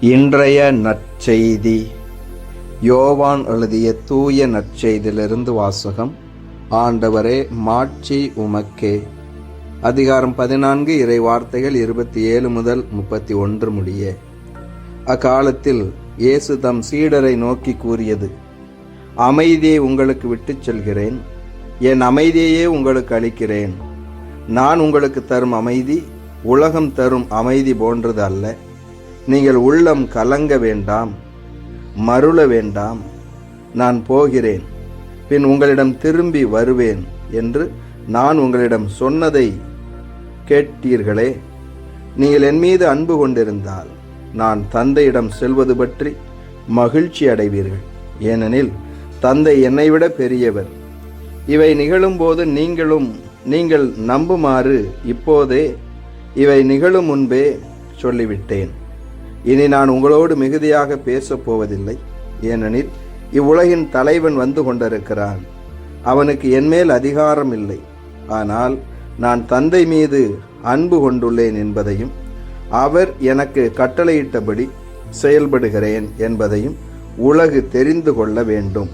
இன்றைய நற்செய்தி. யோவான் எழுதிய தூய நற்செய்தியிலிருந்து வாசகம். ஆண்டவரே மாட்சி உமக்கே. அதிகாரம் பதினான்கு இறை வார்த்தைகள் இருபத்தி ஏழு முதல் முப்பத்தி ஒன்று முடிய. அக்காலத்தில் இயேசு தம் சீடரை நோக்கி கூறியது அமைதியை உங்களுக்கு விட்டுச் செல்கிறேன். என் அமைதியையே உங்களுக்கு அளிக்கிறேன். நான் உங்களுக்கு தரும் அமைதி உலகம் தரும் அமைதி போன்றது அல்ல. நீங்கள் உள்ளம் கலங்க வேண்டாம் மருள வேண்டாம் நான் போகிறேன் பின் உங்களிடம் திரும்பி வருவேன் என்று நான் உங்களிடம் சொன்னதை கேட்டீர்களே. நீங்கள் என் மீது அன்பு கொண்டிருந்தால் நான் தந்தையிடம் செல்வது பற்றி மகிழ்ச்சி அடைவீர்கள். ஏனெனில் தந்தை என்னை விட பெரியவர். இவை நிகழும்போது நீங்களும் நீங்கள் நம்புமாறு இப்போதே இவை நிகழும் முன்பே சொல்லிவிட்டேன். இனி நான் உங்களோடு மிகுதியாக பேசப் போவதில்லை. ஏனெனில் இவ்வுலகின் தலைவன் வந்து கொண்டிருக்கிறான். அவனுக்கு என்மேல் அதிகாரம் இல்லை. ஆனால் நான் தந்தை மீது அன்பு கொண்டுள்ளேன் என்பதையும் அவர் எனக்கு கட்டளையிட்டபடி செயல்படுகிறேன் என்பதையும் உலகு தெரிந்து கொள்ள வேண்டும்.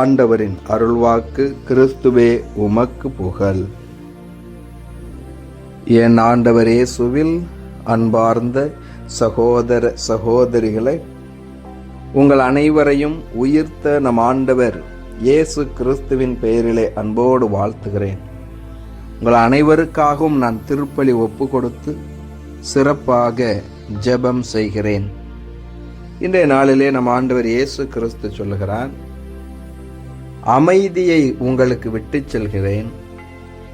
ஆண்டவரின் அருள்வாக்கு கிறிஸ்துவே உமக்கு புகழ். என் ஆண்டவரே சுவில் அன்பார்ந்த சகோதர சகோதரிகளை உங்கள் அனைவரையும் உயிர்த்த நம் ஆண்டவர் இயேசு கிறிஸ்துவின் பெயரிலே அன்போடு வாழ்த்துகிறேன். உங்கள் அனைவருக்காகவும் நான் திருப்பலி ஒப்பு கொடுத்து சிறப்பாக ஜெபம் செய்கிறேன். இன்றைய நாளிலே நம் ஆண்டவர் இயேசு கிறிஸ்து சொல்லுகிறார் அமைதியை உங்களுக்கு விட்டுச் செல்கிறேன்.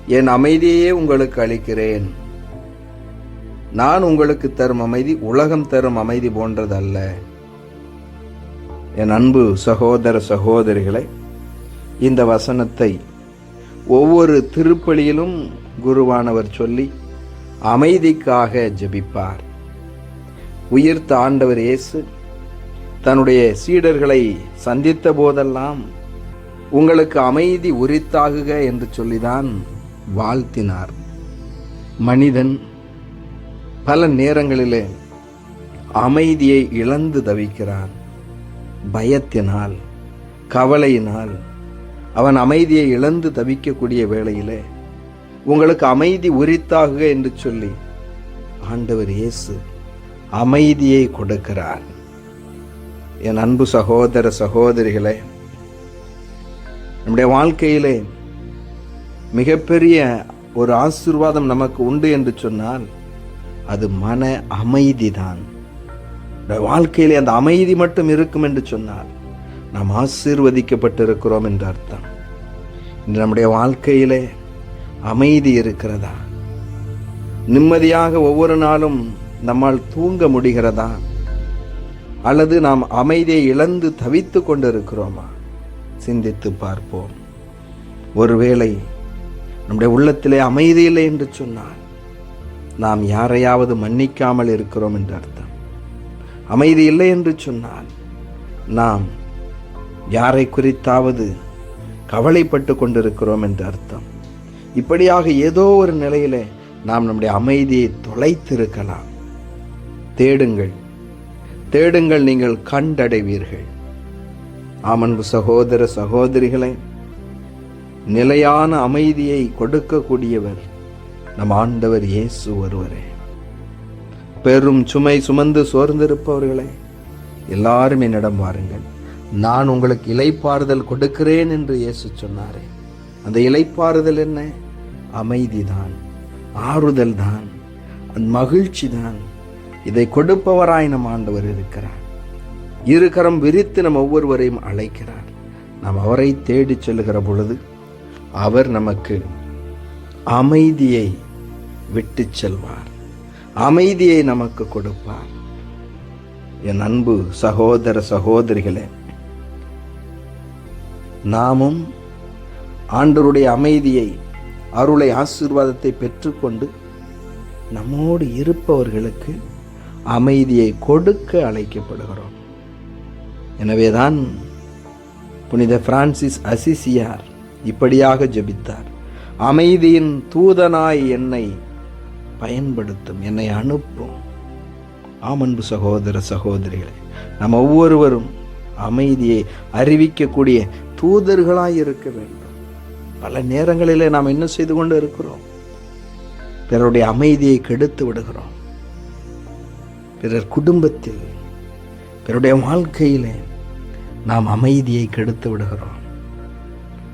என் அமைதியையே உங்களுக்கு அளிக்கிறேன். நான் உங்களுக்கு தரும் அமைதி உலகம் தரும் அமைதி போன்றதல்ல. என் அன்பு சகோதர சகோதரிகளை இந்த வசனத்தை ஒவ்வொரு திருப்பலியிலும் குருவானவர் சொல்லி அமைதிக்காக ஜெபிப்பார். உயிர்த்த ஆண்டவர் இயேசு தன்னுடைய சீடர்களை சந்தித்த போதெல்லாம் உங்களுக்கு அமைதி உரித்தாகுக என்று சொல்லிதான் வாழ்த்தினார். மனிதன் பல நேரங்களிலே அமைதியை இழந்து தவிக்கிறான் பயத்தினால் கவலையினால் அவன் அமைதியை இழந்து தவிக்கக்கூடிய வேளையிலே உங்களுக்கு அமைதி உரித்தாகுக என்று சொல்லி ஆண்டவர் இயேசு அமைதியை கொடுக்கிறார். என் அன்பு சகோதர சகோதரிகளே நம்முடைய வாழ்க்கையிலே மிகப்பெரிய ஒரு ஆசீர்வாதம் நமக்கு உண்டு என்று சொன்னால் அது மன அமைதி தான் வாழ்க்கையிலே அந்த அமைதி மட்டும் இருக்கும் என்று சொன்னால் நாம் ஆசீர்வதிக்கப்பட்டிருக்கிறோம் என்று அர்த்தம். இன்று நம்முடைய வாழ்க்கையிலே அமைதி இருக்கிறதா? நிம்மதியாக ஒவ்வொரு நாளும் நம்மால் தூங்க முடிகிறதா? அல்லது நாம் அமைதியை இழந்து தவித்து கொண்டிருக்கிறோமா? சிந்தித்து பார்ப்போம். ஒருவேளை நம்முடைய உள்ளத்திலே அமைதி இல்லை என்று சொன்னால் நாம் யாரையாவது மன்னிக்காமல் இருக்கிறோம் என்று அர்த்தம். அமைதி இல்லை என்று சொன்னால் நாம் யாரை குறித்தாவது கவலைப்பட்டு கொண்டிருக்கிறோம் என்று அர்த்தம். இப்படியாக ஏதோ ஒரு நிலையிலே நாம் நம்முடைய அமைதியை தொலைத்திருக்கலாம். தேடுங்கள். தேடுங்கள் நீங்கள் கண்டடைவீர்கள். ஆமன்பு சகோதர சகோதரிகளை நிலையான அமைதியை கொடுக்கக்கூடியவர் நம் ஆண்டவர் இயேசு ஒருவரே. பெரும் சுமை சுமந்து சோர்ந்திருப்பவர்களே எல்லாரும் என்னிடம் வாருங்கள். நான் உங்களுக்கு இலைப்பாறுதல் கொடுக்கிறேன் என்று இயேசு சொன்னாரே. அந்த இலைப்பாறுதல் என்ன? அமைதிதான் ஆறுதல் தான் மகிழ்ச்சி தான் இதை கொடுப்பவராய் நம் ஆண்டவர் இருக்கிறார். இருகரம் விரித்து நம் ஒவ்வொருவரையும் அழைக்கிறார். நாம் அவரை தேடிச் செல்கிற பொழுது அவர் நமக்கு அமைதியை விட்டுச் செல்வார். அமைதியை நமக்கு கொடுப்பார். என் அன்பு சகோதர சகோதரிகளே நாமும் ஆண்டருடைய அமைதியை அருளை ஆசீர்வாதத்தை பெற்றுக்கொண்டு நம்மோடு இருப்பவர்களுக்கு அமைதியை கொடுக்க அழைக்கப்படுகிறோம். எனவேதான் புனித பிரான்சிஸ் அசிசியார் இப்படியாக ஜெபித்தார். அமைதியின் தூதனாய் என்னை பயன்படுத்தும் என்னை அனுப்பும். ஆமன்பு சகோதர சகோதரிகளே நம் ஒவ்வொருவரும் அமைதியை அறிவிக்கக்கூடிய தூதர்களாய் இருக்க வேண்டும். பல நேரங்களிலே நாம் என்ன செய்து கொண்டு இருக்கிறோம்? பிறருடைய அமைதியை கெடுத்து விடுகிறோம். பிறர் குடும்பத்தில் பிறருடைய வாழ்க்கையிலே நாம் அமைதியை கெடுத்து விடுகிறோம்.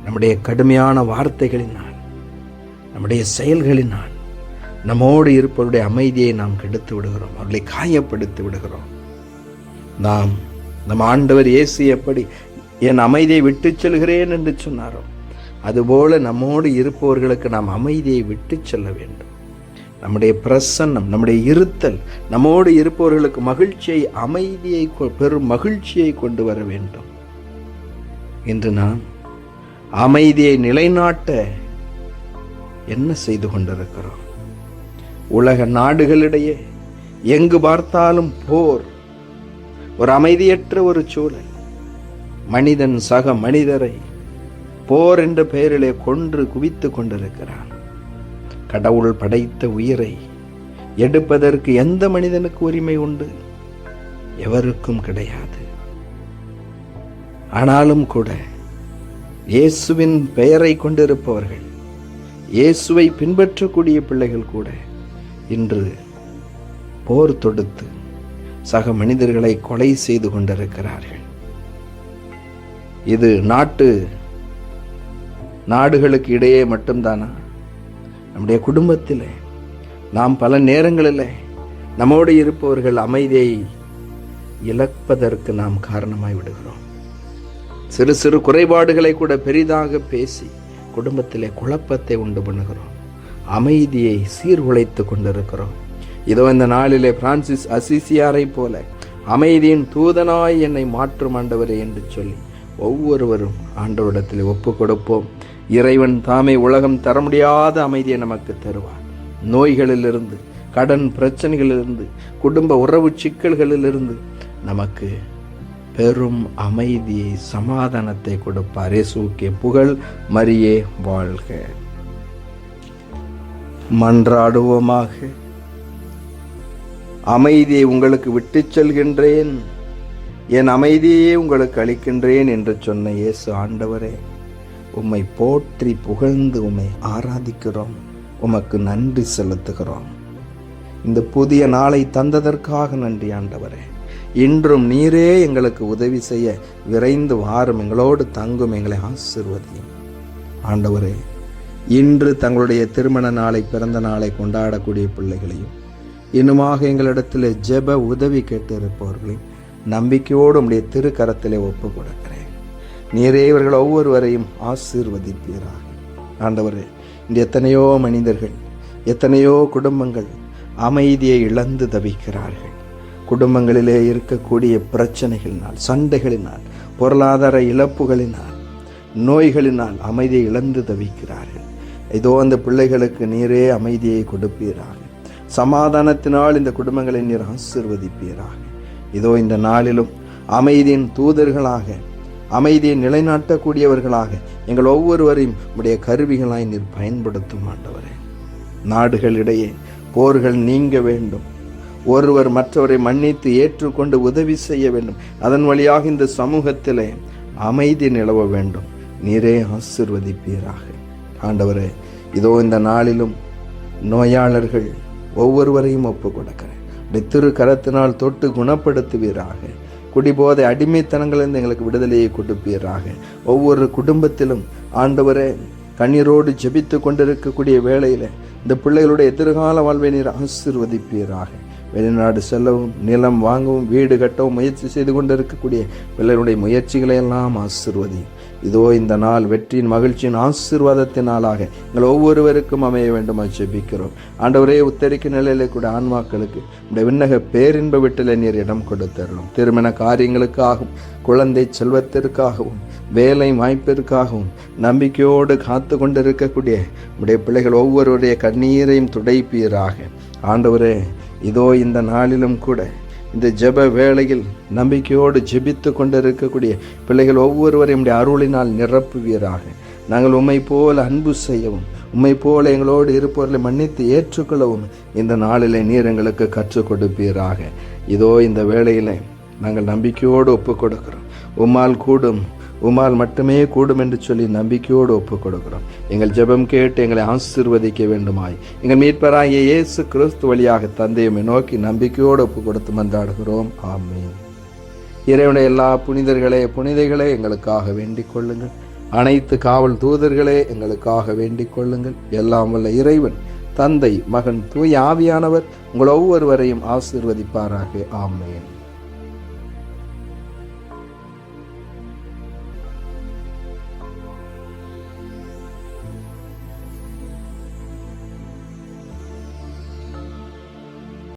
நம்முடைய கடுமையான வார்த்தைகளினால் நம்முடைய செயல்களினால் நம்மோடு இருப்பவருடைய அமைதியை நாம் கெடுத்து விடுகிறோம். அவர்களை காயப்படுத்தி விடுகிறோம். நாம் நம் ஆண்டவர் இயேசு எப்படி என் அமைதியை விட்டுச் செல்கிறேன் என்று சொன்னாரோ அதுபோல நம்மோடு இருப்பவர்களுக்கு நாம் அமைதியை விட்டுச் செல்ல வேண்டும். நம்முடைய பிரசன்னம் நம்முடைய இருத்தல் நம்மோடு இருப்பவர்களுக்கு மகிழ்ச்சியை அமைதியை கொ- பெரும் மகிழ்ச்சியை கொண்டு வர வேண்டும். இன்று நாம் அமைதியை நிலைநாட்ட என்ன செய்து கொண்டிருக்கிறோம்? உலக நாடுகளிடையே எங்கு பார்த்தாலும் போர் ஒரு அமைதியற்ற ஒரு சூழல் மனிதன் சக மனிதரை போர் என்ற பெயரிலே கொன்று குவித்து கொண்டிருக்கிறான். கடவுள் படைத்த உயிரை எடுப்பதற்கு எந்த மனிதனுக்கு உரிமை உண்டு? எவருக்கும் கிடையாது. ஆனாலும் கூட இயேசுவின் பெயரை கொண்டிருப்பவர்கள் இயேசுவை பின்பற்றக்கூடிய பிள்ளைகள் கூட இன்று போர் தொடுத்து சக மனிதர்களை கொலை செய்து கொண்டிருக்கிறார்கள். இது நாட்டு நாடுகளுக்கு இடையே மட்டும்தானா? நம்முடைய குடும்பத்தில் நாம் பல நேரங்களில் நம்மோடு இருப்பவர்கள் அமைதியை இழப்பதற்கு நாம் காரணமாய் விடுகிறோம். சிறு சிறு குறைபாடுகளை கூட பெரிதாக பேசி குடும்பத்திலே குழப்பத்தை உண்டு பண்ணுகிறோம். அமைதியை சீர்குலைத்து கொண்டிருக்கிறோம். இதோ இந்த நாளிலே பிரான்சிஸ் அசிசியாரை போல அமைதியின் தூதனாய் என்னை மாற்றும் ஆண்டவரே என்று சொல்லி ஒவ்வொருவரும் ஆண்டவரிடத்தில் ஒப்பு கொடுப்போம் இறைவன் தாமே உலகம் தர முடியாத அமைதியை நமக்கு தருவார். நோய்களிலிருந்து கடன் பிரச்சனைகளிலிருந்து குடும்ப உறவு சிக்கல்களிலிருந்து நமக்கு பெரும் அமைதியை சமாதானத்தை கொடுப்பார். இயேசுக்கே புகழ் மரியே வாழ்க. மன்றாடுவோமாக. அமைதியை உங்களுக்கு விட்டுச் செல்கின்றேன். என் அமைதியே உங்களுக்கு அளிக்கின்றேன் என்று சொன்ன இயேசு ஆண்டவரே உம்மை போற்றி புகழ்ந்து உம்மை ஆராதிக்கிறோம். உமக்கு நன்றி செலுத்துகிறோம். இந்த புதிய நாளை தந்ததற்காக நன்றி ஆண்டவரே. இன்றும் நீரே எங்களுக்கு உதவி செய்ய விரைந்து வாரும். எங்களோடு தங்கும் எங்களை ஆசிர்வதியும். ஆண்டவரே இன்று தங்களுடைய திருமண நாளை பிறந்த நாளை கொண்டாடக்கூடிய பிள்ளைகளையும் இன்னுமாக எங்களிடத்தில் ஜெப உதவி கேட்டு இருப்பவர்களையும் நம்பிக்கையோடு உடைய திருக்கரத்திலே ஒப்பு கொடுக்கிறேன் நீரே இவர்கள் ஒவ்வொருவரையும் ஆசீர்வதிப்பீராக. ஆண்டவரே இன்று எத்தனையோ மனிதர்கள் எத்தனையோ குடும்பங்கள் அமைதியை இழந்து தவிக்கிறார்கள். குடும்பங்களிலே இருக்கக்கூடிய பிரச்சனைகளினால் சண்டைகளினால் பொருளாதார இழப்புகளினால் நோய்களினால் அமைதியை இழந்து தவிக்கிறார்கள். இதோ அந்த பிள்ளைகளுக்கு நீரே அமைதியை கொடுப்பீராக. சமாதானத்தினால் இந்த குடும்பங்களை நீர் ஆசிர்வதிப்பீராக. இதோ இந்த நாளிலும் அமைதியின் தூதர்களாக அமைதியை நிலைநாட்டக்கூடியவர்களாக எங்கள் ஒவ்வொருவரையும் உடைய கருவிகளாய் நீர் பயன்படுத்தும் ஆண்டவரே. நாடுகளிடையே போர்கள் நீங்க வேண்டும். ஒருவர் மற்றவரை மன்னித்து ஏற்றுக்கொண்டு உதவி செய்ய வேண்டும். அதன் வழியாக இந்த சமூகத்திலே அமைதி நிலவ வேண்டும். நீரே ஆசிர்வதிப்பீராக. ஆண்டவரே இதோ இந்த நாளிலும் நோயாளர்கள் ஒவ்வொருவரையும் ஒப்பு கொடுக்கிறேன் திரு கரத்தினால் தொட்டு குணப்படுத்துவீராக. குடிபோதை அடிமைத்தனங்களிலிருந்து எங்களுக்கு விடுதலையை கொடுப்பீராக. ஒவ்வொரு குடும்பத்திலும் ஆண்டவரே கண்ணீரோடு ஜெபித்து கொண்டிருக்கக்கூடிய வேளையில் இந்த பிள்ளைகளுடைய எதிர்கால வாழ்வை நீர் ஆசிர்வதிப்பீராக. வெளிநாடு செல்லவும் நிலம் வாங்கவும் வீடு கட்டவும் முயற்சி செய்து கொண்டிருக்கக்கூடிய பிள்ளைகளுடைய முயற்சிகளை எல்லாம் ஆசிர்வதி. இதோ இந்த நாள் வெற்றியின் மகிழ்ச்சியின் ஆசீர்வாதத்தின் நாளாக எங்கள் ஒவ்வொருவருக்கும் அமைய வேண்டும் ஜெபிக்கிறோம். ஆண்டவரே உத்தரிக்க நிலையில கூட ஆன்மாக்களுக்கு இந்த விண்ணக பேரின்ப வீட்டில் நீர் இடம் கொடுத்தரணும். திருமண காரியங்களுக்காகவும் குழந்தை செல்வத்திற்காகவும் வேலை வாய்ப்பிற்காகவும் நம்பிக்கையோடு காத்து கொண்டிருக்கக்கூடிய உடைய பிள்ளைகள் ஒவ்வொருவருடைய கண்ணீரையும் துடைப்பீராக. ஆண்டவரே இதோ இந்த நாளிலும் கூட இந்த ஜெப வேளையில் நம்பிக்கையோடு ஜெபித்து கொண்டிருக்கக்கூடிய பிள்ளைகள் ஒவ்வொருவரையும் உடைய அருளினால் நிரப்புவீராக. நாங்கள் உம்மை போல அன்பு செய்யவும் உம்மை போல எங்களோடு இருப்பவர்களை மன்னித்து ஏற்றுக்கொள்ளவும் இந்த நாளிலே நீர் எங்களுக்கு கற்றுக் கொடுப்பீராக. இதோ இந்த வேளையிலே நாங்கள் நம்பிக்கையோடு ஒப்பு கொடுக்கிறோம். உம்மால் கூடும் உமால் மட்டுமே கூடும் என்று சொல்லி நம்பிக்கையோடு ஒப்பு கொடுக்கிறோம் எங்கள் ஜெபம் கேட்டு எங்களை ஆசீர்வதிக்க வேண்டுமாய். எங்கள் மீட்பராகிய இயேசு கிறிஸ்து வழியாக தந்தையுமே நோக்கி நம்பிக்கையோடு ஒப்பு கொடுத்து மன்றாடுகிறோம். ஆமீன். இறைவனுடைய எல்லா புனிதர்களே புனிதைகளே எங்களுக்காக வேண்டிக் கொள்ளுங்கள். அனைத்து காவல் தூதர்களே எங்களுக்காக வேண்டிக் கொள்ளுங்கள். எல்லாம் வல்ல இறைவன் தந்தை மகன் தூய் ஆவியானவர் உங்கள் ஒவ்வொருவரையும் ஆசீர்வதிப்பாராக. ஆமேன்.